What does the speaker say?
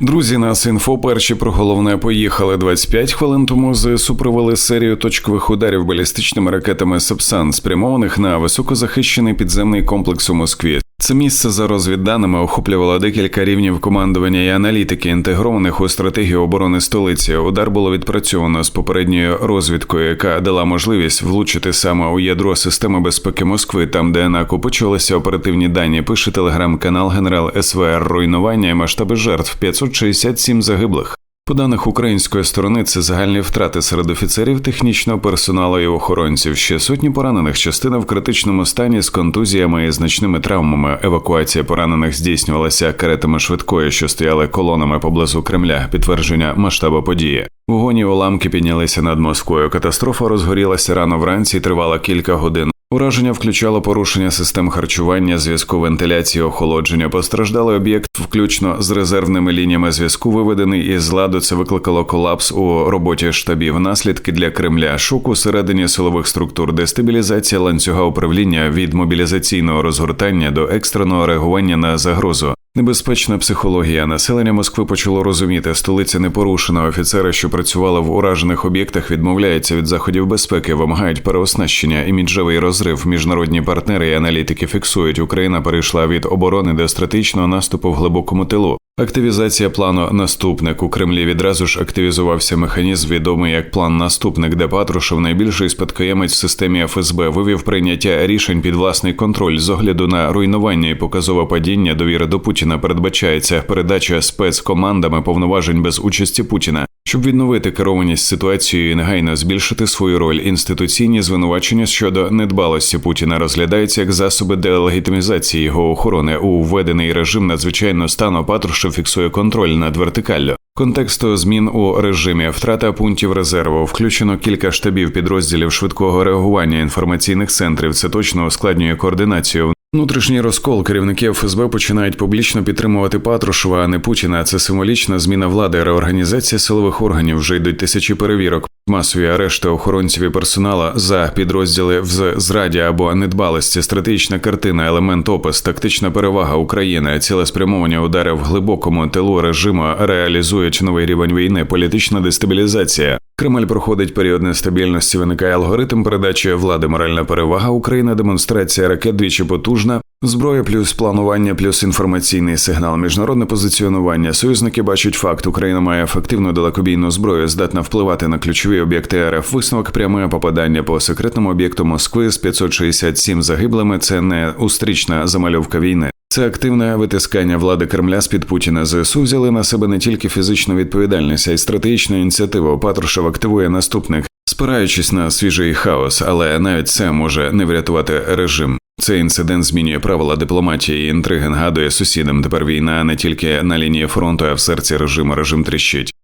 Друзі, нас інфо перші про головне поїхали 25 хвилин тому. ЗСУ провели серію точкових ударів балістичними ракетами Сапсан, спрямованих на високозахищений підземний комплекс у Москві. Це місце за розвідданими охоплювало декілька рівнів командування і аналітики, інтегрованих у стратегію оборони столиці. Удар було відпрацьовано з попередньою розвідкою, яка дала можливість влучити саме у ядро системи безпеки Москви, там де накопичувалися оперативні дані. Пише телеграм-канал Генерал СВР руйнування і масштаби жертв 567 загиблих. По даних української сторони, це загальні втрати серед офіцерів, технічного персоналу і охоронців. Ще сотні поранених, частина в критичному стані з контузіями і значними травмами. Евакуація поранених здійснювалася каретами швидкої, що стояли колонами поблизу Кремля. Підтвердження масштабу події. Вогоні уламки піднялися над Москвою. Катастрофа розгорілася рано вранці і тривала кілька годин. Ураження включало порушення систем харчування, зв'язку вентиляції, охолодження. Постраждалий об'єкт, включно з резервними лініями зв'язку, виведений із ладу. Це викликало колапс у роботі штабів. Наслідки для Кремля, шок у середині силових структур, дестабілізація ланцюга управління від мобілізаційного розгортання до екстреного реагування на загрозу. Небезпечна психологія населення Москви почало розуміти, столиця не порушена. Офіцери, що працювали в уражених об'єктах, відмовляються від заходів безпеки, вимагають переоснащення, іміджевий розрив. Міжнародні партнери і аналітики фіксують, Україна перейшла від оборони до стратегічного наступу в глибокому тилу. Активізація плану наступник у Кремлі відразу ж активізувався механізм, відомий як план наступник, де Патрушев, найбільший спадкоємець в системі ФСБ, вивів прийняття рішень під власний контроль з огляду на руйнування і показове падіння довіри до Путіна. Передбачається передача спецкомандами повноважень без участі Путіна. Щоб відновити керованість ситуацією і негайно збільшити свою роль, інституційні звинувачення щодо недбалості Путіна розглядаються як засоби делегітимізації його охорони у введений режим надзвичайного стану. Патрушев фіксує контроль над вертикаллю. Контексту змін у режимі втрата пунктів резерву, включено кілька штабів підрозділів швидкого реагування інформаційних центрів. Це точно ускладнює координацію. Внутрішній розкол керівники ФСБ починають публічно підтримувати Патрушева, а не Путіна. Це символічна зміна влади, реорганізація силових органів. Вже йдуть тисячі перевірок, масові арешти охоронців і персонала за підрозділи в зраді або недбалості, стратегічна картина, елемент опис, тактична перевага України, цілеспрямовані удари в глибокому тилу режиму реалізують новий рівень війни, політична дестабілізація. Кремль проходить період нестабільності. Виникає алгоритм передачі влади, моральна перевага України, демонстрація ракет двічі потужна. Зброя плюс планування, плюс інформаційний сигнал, міжнародне позиціонування. Союзники бачать факт, Україна має ефективну далекобійну зброю, здатна впливати на ключові об'єкти РФ. Висновок пряме попадання по секретному об'єкту Москви з 567 загиблими. Це не устрічна замальовка війни. Це активне витискання влади Кремля з під Путіна. ЗСУ взяли на себе не тільки фізичну відповідальність, а й стратегічну ініціативу. Патрушев активує наступник, спираючись на свіжий хаос, але навіть це може не врятувати режим. Цей інцидент змінює правила дипломатії і інтриги, нагадує сусідам. Тепер війна не тільки на лінії фронту, а в серці режиму. Режим тріщить.